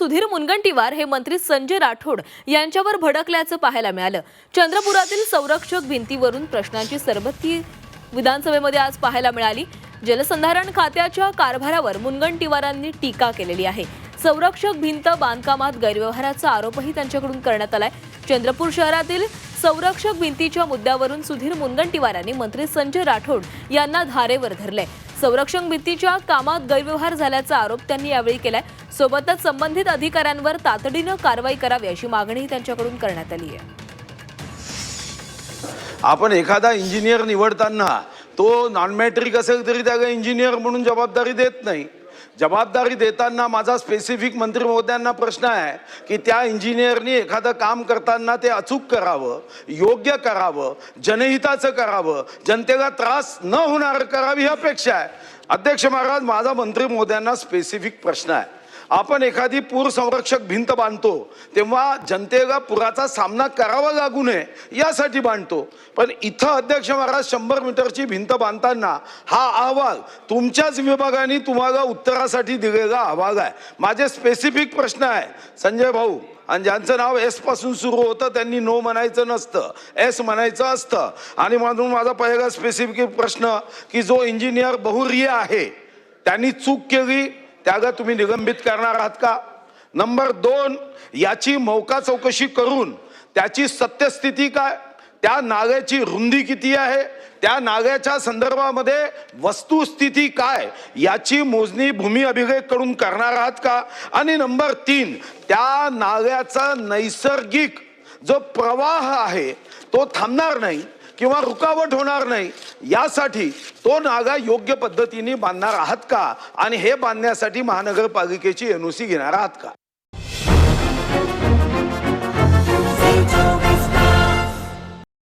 सुधीर मुनगंटीवार हे मंत्री संजय राठोड यांच्यावर भडकल्याचं पाहायला मिळालं. चंद्रपुरातील संरक्षक भिंतीवरून प्रश्नांची सरबत्ती विधानसभेमध्ये आज पाहायला मिळाली. जलसंधारण खात्याच्या कारभारावर मुनगंटीवारांनी टीका केलेली आहे. संरक्षक भिंत बांधकामात गैरव्यवहाराचा आरोपही त्यांच्याकडून करण्यात आलाय. चंद्रपूर शहरातील संरक्षक भिंतीच्या मुद्द्यावरून सुधीर मुनगंटीवारांनी मंत्री संजय राठोड यांना धारेवर धरले संरक्षण भिंतीच्या कामात गैरव्यवहार झाल्याचा आरोप त्यांनी यावेळी केलाय. सोबतच संबंधित अधिकाऱ्यांवर तातडीनं कारवाई करावी अशी मागणीही त्यांच्याकडून करण्यात आली आहे. आपण एखादा इंजिनियर निवडताना तो नॉन मॅट्रिक असेल तरी त्याला इंजिनियर म्हणून जबाबदारी देत नाही. जबाबदारी देताना माझा स्पेसिफिक मंत्री महोदयांना प्रश्न आहे की त्या इंजिनियरनी एखादं काम करताना ते अचूक करावं योग्य करावं जनहिताचं करावं जनतेला त्रास न होणार करावी ही अपेक्षा आहे. अध्यक्ष महाराज माझा मंत्री महोदयांना स्पेसिफिक प्रश्न आहे. आपण एखादी पूर संरक्षक भिंत बांधतो तेव्हा जनतेला पुराचा सामना करावा लागू नये यासाठी बांधतो. पण इथं अध्यक्ष महाराज शंभर मीटरची भिंत बांधताना हा अहवाल तुमच्याच विभागाने तुम्हाला उत्तरासाठी दिलेला अहवाल आहे. माझे स्पेसिफिक प्रश्न आहे संजय भाऊ. आणि ज्यांचं नाव एसपासून सुरू होतं त्यांनी नो म्हणायचं नसतं. एस म्हणायचं असतं. आणि म्हणून माझा पहिला स्पेसिफिक प्रश्न की जो इंजिनियर बहुरीय आहे त्यांनी चूक केली त्याग तुम्ही निलंबित करणार आहात का? नंबर दोन याची मौका चौकशी करून त्याची सत्यस्थिती काय? त्या नाल्याची रुंदी किती आहे? त्या नाल्याच्या संदर्भामध्ये वस्तुस्थिती काय? याची मोजणी भूमी अभिलेखकडून करणार आहात का? आणि नंबर तीन त्या नाल्याचा नैसर्गिक जो प्रवाह आहे तो थांबणार नाही. किंवा रुकावट होणार नाही यासाठी तो नागा योग्य पद्धतीने बांधणार आहात का? आणि हे बांधण्यासाठी महानगरपालिकेची एनओसी घेणार आहात का?